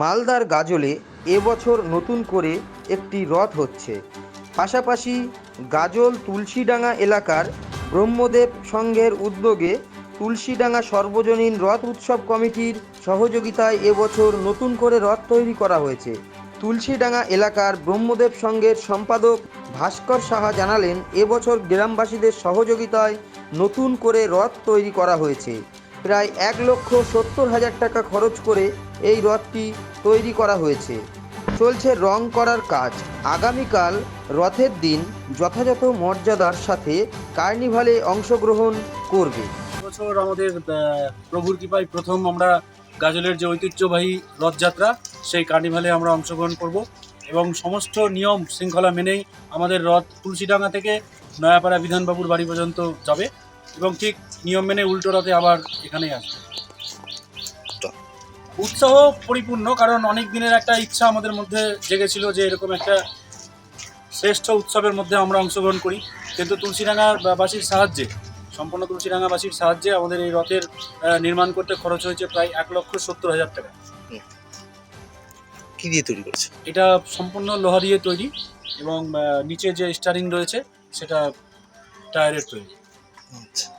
মালদার গাজলে এবছর নতুন করে একটি রথ হচ্ছে। পাশাপাশি গাজল তুলসীডাঙ্গা এলাকার ব্রহ্মদেব সংঘের উদ্যোগে তুলসীডাঙ্গা সর্বজনীন রথ উৎসব কমিটির সহযোগিতায় এবছর নতুন করে রথ তৈরি করা হয়েছে। তুলসীডাঙ্গা এলাকার ব্রহ্মদেব সংঘের সম্পাদক ভাস্কর সাহা জানালেন এবছর গ্রামবাসীদের সহযোগিতায় নতুন করে রথ তৈরি করা হয়েছে। প্রায় এক লক্ষ সত্তর হাজার টাকা খরচ করে এই রথটি তৈরি করা হয়েছে। চলছে রং করার কাজ। আগামীকাল রথের দিন যথাযথ মর্যাদার সাথে কার্নিভালে অংশগ্রহণ করবে। বছর আমাদের প্রভুর কৃপায় প্রথম আমরা গাজলের যে ঐতিহ্যবাহী রথযাত্রা, সেই কার্নিভালে আমরা অংশগ্রহণ করব এবং সমস্ত নিয়ম শৃঙ্খলা মেনেই আমাদের রথ তুলসীডাঙ্গা থেকে নয়াপাড়া বিধানবাবুর বাড়ি পর্যন্ত যাবে। এবং ঠিক নিয়ম মেনে উল্টো রথে আবার এখানেই আসবে। উৎসাহ পরিপূর্ণ কারণ অনেক দিনের একটা ইচ্ছা আমাদের মধ্যে জেগেছিল যে এরকম একটা শ্রেষ্ঠ উৎসবের মধ্যে আমরা অংশগ্রহণ করি। কিন্তু তুলসীডাঙ্গার বাসীর সাহায্যে সম্পূর্ণ তুলসীডাঙ্গাবাসীর সাহায্যে আমাদের এই রথের নির্মাণ করতে খরচ হয়েছে প্রায় এক লক্ষ সত্তর হাজার টাকা। কি দিয়ে তৈরি করেছে? এটা সম্পূর্ণ লোহা দিয়ে তৈরি এবং নিচে যে স্টারিং রয়েছে সেটা টায়ারের তৈরি। conta.